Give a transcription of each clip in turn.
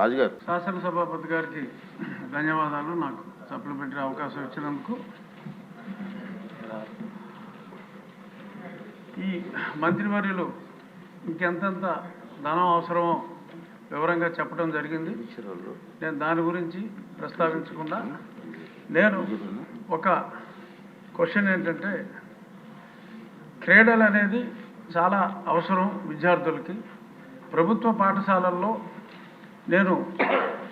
రాజుగారు. శాసనసభాపతి గారికి ధన్యవాదాలు. నాకు సప్లిమెంటరీ అవకాశం ఇచ్చినందుకు. ఈ మంత్రివర్యులు ఇంకెంతెంత ధనం అవసరమో వివరంగా చెప్పడం జరిగింది. నేను దాని గురించి ప్రస్తావించకుండా నేను ఒక క్వశ్చన్ ఏంటంటే క్రీడలు అనేది చాలా అవసరం విద్యార్థులకి. ప్రభుత్వ పాఠశాలల్లో నేను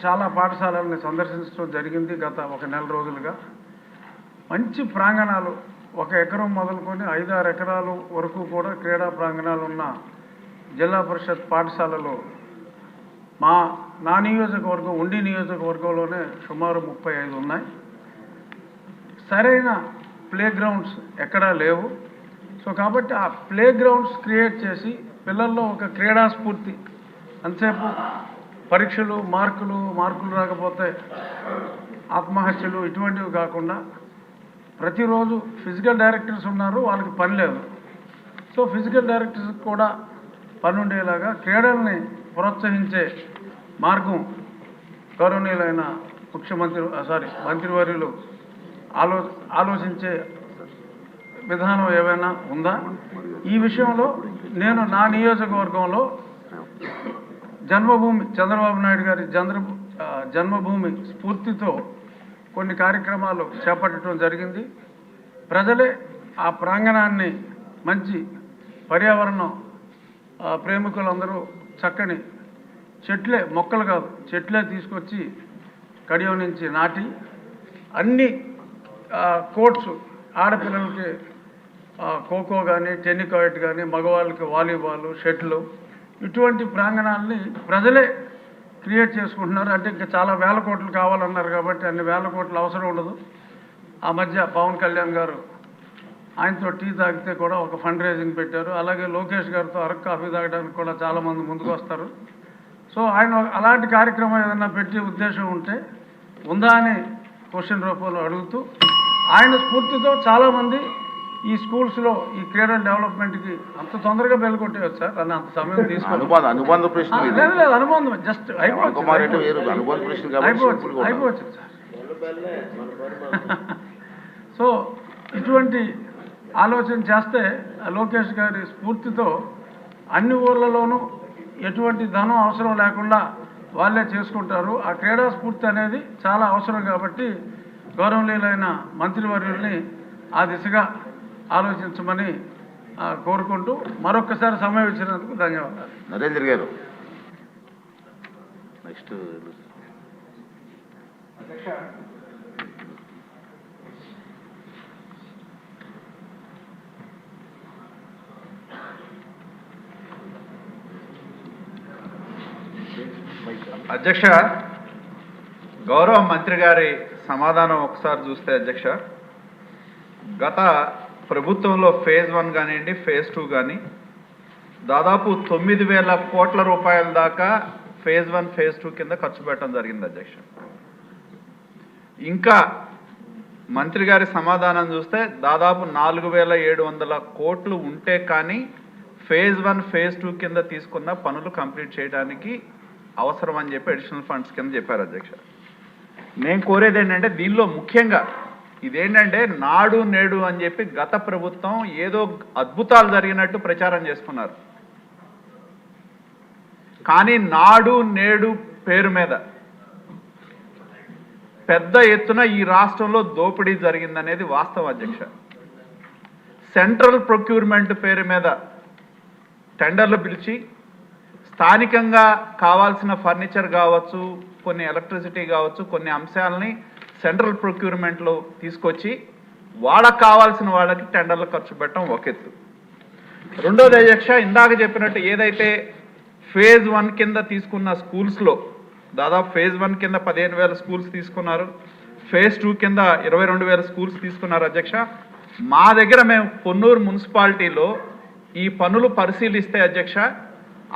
చాలా పాఠశాలల్ని సందర్శించడం జరిగింది గత ఒక నెల రోజులుగా. మంచి ప్రాంగణాలు ఒక ఎకరం మొదలుకొని ఐదారు ఎకరాలు వరకు కూడా క్రీడా ప్రాంగణాలు ఉన్న జిల్లా పరిషత్ పాఠశాలలో మా నా నియోజకవర్గం ఉండి నియోజకవర్గంలోనే సుమారు ముప్పై ఐదు ఉన్నాయి. సరైన ప్లే గ్రౌండ్స్ ఎక్కడా లేవు. సో కాబట్టి ఆ ప్లే గ్రౌండ్స్ క్రియేట్ చేసి పిల్లల్లో ఒక క్రీడా స్ఫూర్తి అంతసేపు పరీక్షలు మార్కులు మార్కులు రాకపోతే ఆత్మహత్యలు ఇటువంటివి కాకుండా ప్రతిరోజు ఫిజికల్ డైరెక్టర్స్ ఉన్నారు వాళ్ళకి పని లేదు. సో ఫిజికల్ డైరెక్టర్స్ కూడా పని ఉండేలాగా క్రీడల్ని ప్రోత్సహించే మార్గం గౌరవనీయులైన ముఖ్యమంత్రి సారీ మంత్రివర్యులు ఆలో ఆలోచించే విధానం ఏమైనా ఉందా? ఈ విషయంలో నేను నా నియోజకవర్గంలో జన్మభూమి చంద్రబాబు నాయుడు గారి చంద్ర జన్మభూమి స్ఫూర్తితో కొన్ని కార్యక్రమాలు చేపట్టడం జరిగింది. ప్రజలే ఆ ప్రాంగణాన్ని మంచి పర్యావరణం ప్రేమికులందరూ చక్కని చెట్లే మొక్కలు కాదు చెట్లే తీసుకొచ్చి కడియం నుంచి నాటి అన్ని కోర్ట్స్ ఆడపిల్లలకి ఖోఖో కానీ టెన్నికాయిట్ కానీ మగవాళ్ళకి వాలీబాల్ షటిల్ ఇటువంటి ప్రాంగణాలని ప్రజలే క్రియేట్ చేసుకుంటున్నారు. అంటే ఇంకా చాలా వేల కోట్లు కావాలన్నారు కాబట్టి అన్ని వేల కోట్లు అవసరం ఉండదు. ఆ మధ్య పవన్ కళ్యాణ్ గారు ఆయనతో టీ తాగితే కూడా ఒక ఫండ్ రైజింగ్ పెట్టారు. అలాగే లోకేష్ గారితో అరకు కాఫీ తాగడానికి కూడా చాలామంది ముందుకు వస్తారు. సో ఆయన అలాంటి కార్యక్రమం ఏదైనా పెట్టే ఉద్దేశం ఉంటే ఉందా అని క్వశ్చన్ రూపంలో అడుగుతూ ఆయన స్ఫూర్తితో చాలామంది ఈ స్కూల్స్లో ఈ క్రీడల డెవలప్మెంట్కి అంత తొందరగా బెల్లగొట్టేయచ్చు సార్? అని అంత సమయం తీసుకోవాలి అనుబంధ ప్రశ్న లేదు లేదు అనుబంధం జస్ట్ అనుబంధ ప్రశ్న. అయిపోవచ్చు సార్. సో ఇటువంటి ఆలోచన చేస్తే లోకేష్ గారి స్ఫూర్తితో అన్ని ఊర్లలోనూ ఎటువంటి ధనం అవసరం లేకుండా వాళ్ళే చేసుకుంటారు. ఆ క్రీడా స్ఫూర్తి అనేది చాలా అవసరం కాబట్టి గౌరవనీయులైన మంత్రివర్యుల్ని ఆ దిశగా ఆలోచించమని కోరుకుంటూ మరొక్కసారి సమయం ఇచ్చినందుకు ధన్యవాదాలు. నరేంద్ర గారు. నెక్స్ట్. అధ్యక్ష గౌరవ మంత్రి గారి సమాధానం ఒకసారి చూస్తే అధ్యక్ష గత ప్రభుత్వంలో ఫేజ్ వన్ కానివ్వండి ఫేజ్ టూ కానీ దాదాపు తొమ్మిది వేల కోట్ల రూపాయల దాకా ఫేజ్ వన్ ఫేజ్ టూ కింద ఖర్చు పెట్టడం జరిగింది అధ్యక్ష. ఇంకా మంత్రి గారి సమాధానం చూస్తే దాదాపు నాలుగు వేల ఏడు వందల కోట్లు ఉంటే కానీ ఫేజ్ వన్ ఫేజ్ టూ కింద తీసుకున్న పనులు కంప్లీట్ చేయడానికి అవసరం అని చెప్పి అడిషనల్ ఫండ్స్ కింద చెప్పారు అధ్యక్ష. నేను కోరేది ఏంటంటే దీనిలో ముఖ్యంగా ఇదేంటంటే నాడు నేడు అని చెప్పి గత ప్రభుత్వం ఏదో అద్భుతాలు జరిగినట్టు ప్రచారం చేసుకున్నారు. కానీ నాడు నేడు పేరు మీద పెద్ద ఎత్తున ఈ రాష్ట్రంలో దోపిడీ జరిగిందనేది వాస్తవ అధ్యక్ష. సెంట్రల్ ప్రొక్యూర్మెంట్ పేరు మీద టెండర్లు పిలిచి స్థానికంగా కావాల్సిన ఫర్నిచర్ కావచ్చు కొన్ని ఎలక్ట్రిసిటీ కావచ్చు కొన్ని అంశాలని సెంట్రల్ ప్రొక్యూర్మెంట్లో తీసుకొచ్చి వాళ్ళకి కావాల్సిన వాళ్ళకి టెండర్లు ఖర్చు పెట్టడం ఒక ఎత్తు. రెండోది అధ్యక్ష ఇందాక చెప్పినట్టు ఏదైతే ఫేజ్ వన్ కింద తీసుకున్న స్కూల్స్లో దాదాపు ఫేజ్ వన్ కింద పదిహేను వేల స్కూల్స్ తీసుకున్నారు ఫేజ్ టూ కింద ఇరవై రెండు వేల స్కూల్స్ తీసుకున్నారు అధ్యక్ష. మా దగ్గర మేము పొన్నూరు మున్సిపాలిటీలో ఈ పనులు పరిశీలిస్తే అధ్యక్ష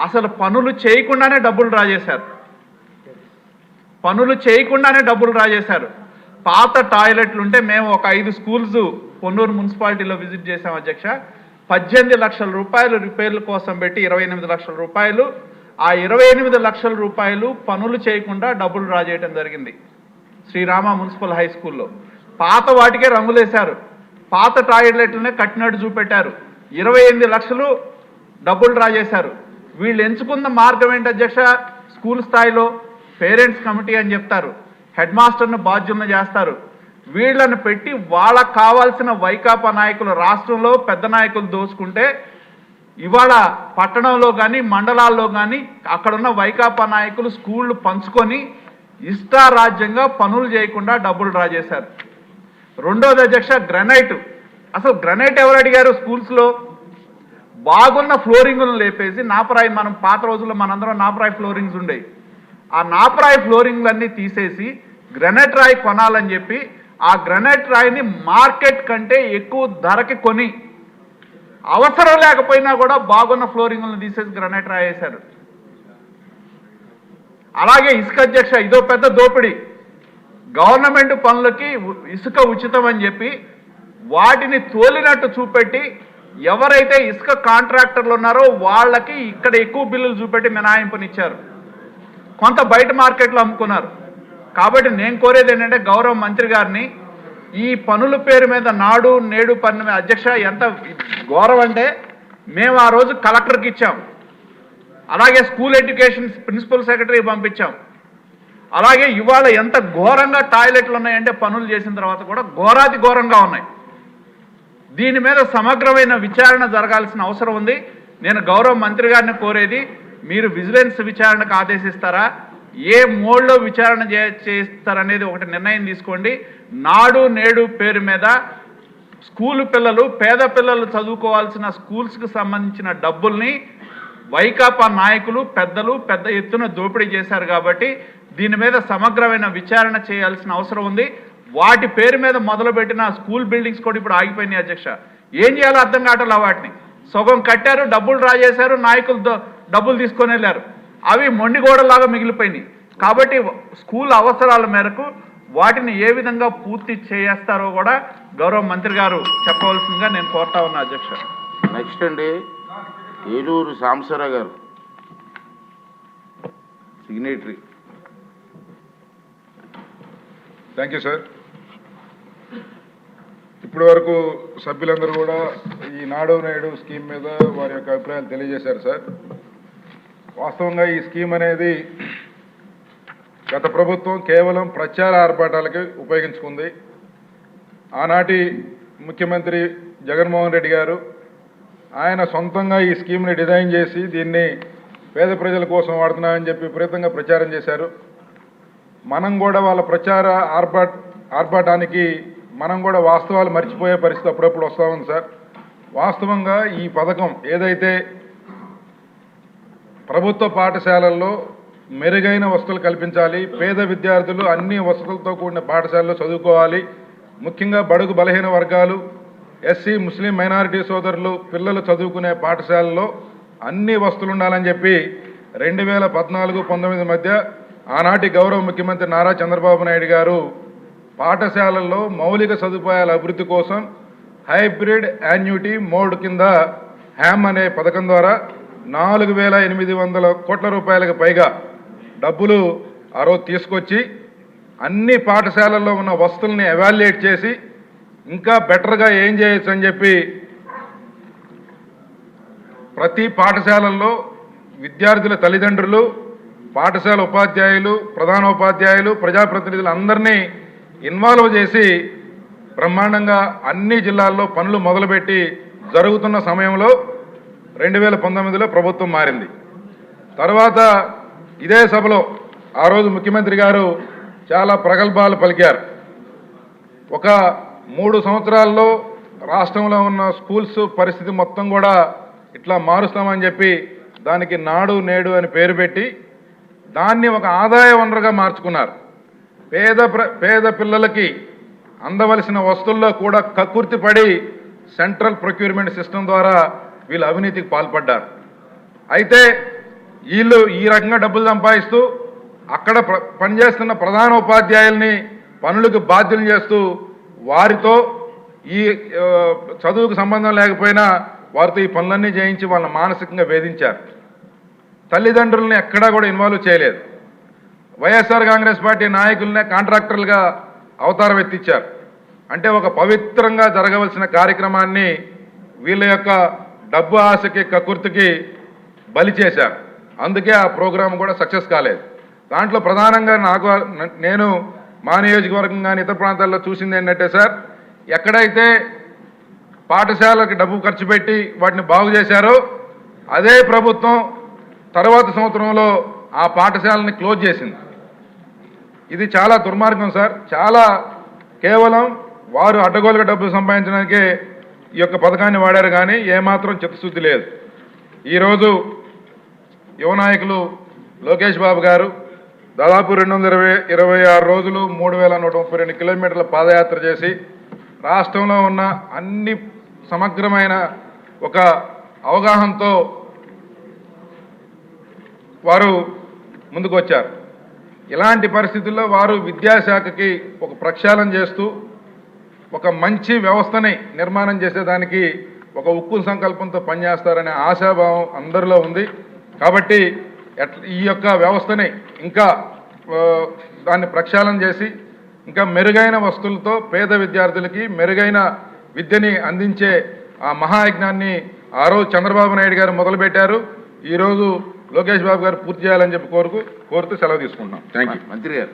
అసలు పనులు చేయకుండానే డబ్బులు డ్రా చేశారు పనులు చేయకుండానే డబ్బులు డ్రా చేశారు పాత టాయిలెట్లు ఉంటే మేము ఒక ఐదు స్కూల్స్ పొన్నూరు మున్సిపాలిటీలో విజిట్ చేసాం అధ్యక్ష. పద్దెనిమిది లక్షల రూపాయలు రిపేర్ల కోసం పెట్టి ఇరవై ఎనిమిది లక్షల రూపాయలు. ఆ ఇరవై ఎనిమిది లక్షల రూపాయలు పనులు చేయకుండా డబ్బులు డ్రా చేయడం జరిగింది. శ్రీరామ మున్సిపల్ హై స్కూల్లో. పాత వాటికే రంగులేశారు. పాత టాయిలెట్లనే కట్టినట్టు చూపెట్టారు. ఇరవై ఎనిమిది లక్షలు డబ్బులు డ్రా చేశారు వీళ్ళు ఎంచుకున్న మార్గం ఏంటి అధ్యక్ష? స్కూల్ స్థాయిలో పేరెంట్స్ కమిటీ అని చెప్తారు. హెడ్ మాస్టర్ను బాధ్యులను చేస్తారు. వీళ్ళను పెట్టి వాళ్ళకు కావాల్సిన వైకాపా నాయకులు రాష్ట్రంలో పెద్ద నాయకులు దోచుకుంటే ఇవాళ పట్టణంలో కానీ మండలాల్లో కానీ అక్కడున్న వైకాపా నాయకులు స్కూళ్ళు పంచుకొని ఇష్టారాజ్యంగా పనులు చేయకుండా డబ్బులు డ్రా చేశారు. రెండోది అధ్యక్ష గ్రనైట్. అసలు గ్రనైట్ ఎవరు అడిగారు స్కూల్స్లో? బాగున్న ఫ్లోరింగులను లేపేసి నాపరాయి మనం పాత రోజుల్లో మనందరం నాపరాయి ఫ్లోరింగ్స్ ఉండేవి. ఆ నాపరాయి ఫ్లోరింగ్లన్నీ తీసేసి గ్రనైట్ రాయి కొనాలని చెప్పి ఆ గ్రనైట్ రాయిని మార్కెట్ కంటే ఎక్కువ ధరకి కొని అవసరం లేకపోయినా కూడా బాగున్న ఫ్లోరింగ్లను తీసేసి గ్రనైట్ రాయి వేశారు. అలాగే ఇసుక అధ్యక్ష ఇదో పెద్ద దోపిడీ. గవర్నమెంట్ పనులకి ఇసుక ఉచితం అని చెప్పి వాటిని తోలినట్టు చూపెట్టి ఎవరైతే ఇసుక కాంట్రాక్టర్లు ఉన్నారో వాళ్ళకి ఇక్కడ ఎక్కువ బిల్లులు చూపెట్టి మినహాయింపునిచ్చారు. కొంత బయట మార్కెట్లో అమ్ముకున్నారు. కాబట్టి నేను కోరేది ఏంటంటే గౌరవ మంత్రి గారిని ఈ పనుల పేరు మీద నాడు నేడు పన్ను మీద అధ్యక్ష ఎంత ఘోరం అంటే మేము ఆ రోజు కలెక్టర్కి ఇచ్చాం. అలాగే స్కూల్ ఎడ్యుకేషన్ ప్రిన్సిపల్ సెక్రటరీకి పంపించాం. అలాగే ఇవాళ ఎంత ఘోరంగా టాయిలెట్లు ఉన్నాయంటే పనులు చేసిన తర్వాత కూడా ఘోరాతి ఘోరంగా ఉన్నాయి. దీని మీద సమగ్రమైన విచారణ జరగాల్సిన అవసరం ఉంది. నేను గౌరవ మంత్రి గారిని కోరేది మీరు విజిలెన్స్ విచారణకు ఆదేశిస్తారా? ఏ మోడ్లో విచారణ చే చేస్తారనేది ఒకటి నిర్ణయం తీసుకోండి. నాడు నేడు పేరు మీద స్కూల్ పిల్లలు పేద పిల్లలు చదువుకోవాల్సిన స్కూల్స్కి సంబంధించిన డబ్బుల్ని వైకాపా నాయకులు పెద్దలు పెద్ద ఎత్తున దోపిడీ చేశారు కాబట్టి దీని మీద సమగ్రమైన విచారణ చేయాల్సిన అవసరం ఉంది. వాటి పేరు మీద మొదలుపెట్టిన స్కూల్ బిల్డింగ్స్ కూడా ఇప్పుడు ఆగిపోయినాయి అధ్యక్ష. ఏం చేయాలో అర్థం కావట్లా వాటిని. సగం కట్టారు డబ్బులు డ్రా చేశారు నాయకులు డబ్బులు తీసుకొని వెళ్ళారు. అవి మొండిగోడలాగా మిగిలిపోయినాయి. కాబట్టి స్కూల్ అవసరాల మేరకు వాటిని ఏ విధంగా పూర్తి చేస్తారో కూడా గౌరవ మంత్రి గారు చెప్పవలసిందిగా నేను కోరుతా ఉన్నా అధ్యక్ష. నెక్స్ట్ అండి ఏలూరు సాంబశివరావు గారు. సిగ్నేటరీ. థ్యాంక్ యూ సార్ ఇప్పటి వరకు సభ్యులందరూ కూడా ఈ నాడు నేడు స్కీమ్ మీద వారి యొక్క అభిప్రాయాలు తెలియజేశారు సార్ వాస్తవంగా ఈ స్కీమ్ అనేది గత ప్రభుత్వం కేవలం ప్రచార ఆర్భాటాలకి ఉపయోగించుకుంది. ఆనాటి ముఖ్యమంత్రి జగన్మోహన్ రెడ్డి గారు ఆయన సొంతంగా ఈ స్కీమ్ని డిజైన్ చేసి దీన్ని పేద ప్రజల కోసం వాడుతున్నామని చెప్పి విపరీతంగా ప్రచారం చేశారు. మనం కూడా వాళ్ళ ప్రచార ఆర్భాట్ ఆర్భాటానికి మనం కూడా వాస్తవాలు మర్చిపోయే పరిస్థితి అప్పుడప్పుడు వస్తూ ఉంది సార్. వాస్తవంగా ఈ పథకం ఏదైతే ప్రభుత్వ పాఠశాలల్లో మెరుగైన వసతులు కల్పించాలి. పేద విద్యార్థులు అన్ని వసతులతో కూడిన పాఠశాలలో చదువుకోవాలి. ముఖ్యంగా బడుగు బలహీన వర్గాలు ఎస్సీ ముస్లిం మైనారిటీ సోదరులు పిల్లలు చదువుకునే పాఠశాలలో అన్ని వసతులు ఉండాలని చెప్పి రెండు వేల పద్నాలుగు పంతొమ్మిది మధ్య ఆనాటి గౌరవ ముఖ్యమంత్రి నారా చంద్రబాబు నాయుడు గారు పాఠశాలల్లో మౌలిక సదుపాయాల అభివృద్ధి కోసం హైబ్రిడ్ యాన్యుటీ మోడ్ కింద హ్యామ్ అనే పథకం ద్వారా నాలుగు వేల ఎనిమిది వందల కోట్ల రూపాయలకు పైగా డబ్బులు ఆ రోజు తీసుకొచ్చి అన్ని పాఠశాలల్లో ఉన్న వస్తువుల్ని ఎవాల్యుయేట్ చేసి ఇంకా బెటర్గా ఏం చేయొచ్చు అని చెప్పి ప్రతి పాఠశాలల్లో విద్యార్థుల తల్లిదండ్రులు పాఠశాల ఉపాధ్యాయులు ప్రధానోపాధ్యాయులు ప్రజాప్రతినిధులు అందరినీ ఇన్వాల్వ్ చేసి బ్రహ్మాండంగా అన్ని జిల్లాల్లో పనులు మొదలుపెట్టి జరుగుతున్న సమయంలో రెండు వేల పంతొమ్మిదిలో ప్రభుత్వం మారింది. తర్వాత ఇదే సభలో ఆ రోజు ముఖ్యమంత్రి గారు చాలా ప్రగల్భాలు పలికారు. ఒక మూడు సంవత్సరాల్లో రాష్ట్రంలో ఉన్న స్కూల్స్ పరిస్థితి మొత్తం కూడా ఇట్లా మారుస్తామని చెప్పి దానికి నాడు నేడు అని పేరు పెట్టి దాన్ని ఒక ఆదాయ వనరుగా మార్చుకున్నారు. పేద ప్ర పేద పిల్లలకి అందవలసిన వస్తువుల్లో కూడా కక్కుర్తి పడి సెంట్రల్ ప్రొక్యూర్మెంట్ సిస్టమ్ ద్వారా వీళ్ళు అవినీతికి పాల్పడ్డారు. అయితే వీళ్ళు ఈ రకంగా డబ్బులు సంపాదిస్తూ అక్కడ ప్ర- పనిచేస్తున్న ప్రధాన ఉపాధ్యాయుల్ని పనులకు బాధ్యులు చేస్తూ వారితో ఈ చదువుకు సంబంధం లేకపోయినా వారితో ఈ పనులన్నీ చేయించి వాళ్ళని మానసికంగా వేధించారు. తల్లిదండ్రులని ఎక్కడా కూడా ఇన్వాల్వ్ చేయలేదు. వైఎస్ఆర్ కాంగ్రెస్ పార్టీ నాయకులనే కాంట్రాక్టర్లుగా అవతారం ఎత్తిచ్చారు. అంటే ఒక పవిత్రంగా జరగవలసిన కార్యక్రమాన్ని వీళ్ళ యొక్క డబ్బు ఆశకి కకుర్తికి బలి చేశారు. అందుకే ఆ ప్రోగ్రాం కూడా సక్సెస్ కాలేదు. దాంట్లో ప్రధానంగా నాకు నేను మా నియోజకవర్గం కానీ ఇతర ప్రాంతాల్లో చూసింది ఏంటంటే సార్ ఎక్కడైతే పాఠశాలకి డబ్బు ఖర్చు పెట్టి వాటిని బాగు చేశారో అదే ప్రభుత్వం తర్వాత సంవత్సరంలో ఆ పాఠశాలని క్లోజ్ చేసింది. ఇది చాలా దుర్మార్గం సార్. చాలా కేవలం వారు అడ్డగోలుగా డబ్బులు సంపాదించడానికే ఈ యొక్క పథకాన్ని వాడారు కానీ ఏమాత్రం చిత్తశుద్ధి లేదు. ఈరోజు యువ నాయకులు లోకేష్ బాబు గారు దాదాపు రెండు వందల ఇరవై ఇరవై ఆరు రోజులు మూడు వేల నూట ముప్పై రెండు కిలోమీటర్ల పాదయాత్ర చేసి రాష్ట్రంలో ఉన్న అన్ని సమగ్రమైన ఒక అవగాహనతో వారు ముందుకు వచ్చారు ఇలాంటి పరిస్థితుల్లో వారు విద్యాశాఖకి ఒక ప్రక్షాళన చేస్తూ ఒక మంచి వ్యవస్థని నిర్మాణం చేసేదానికి ఒక ఉక్కు సంకల్పంతో పనిచేస్తారనే ఆశాభావం అందరిలో ఉంది. కాబట్టి ఈ యొక్క వ్యవస్థని ఇంకా దాన్ని ప్రక్షాళన చేసి ఇంకా మెరుగైన వస్తువులతో పేద విద్యార్థులకి మెరుగైన విద్యని అందించే ఆ మహాయజ్ఞాన్ని ఆ రోజు చంద్రబాబు నాయుడు గారు మొదలుపెట్టారు. ఈరోజు లోకేష్ బాబు గారు పూర్తి చేయాలని చెప్పి కోరుకు కోరుతూ సెలవు తీసుకుంటున్నాం. థ్యాంక్ యూ మంత్రి గారు.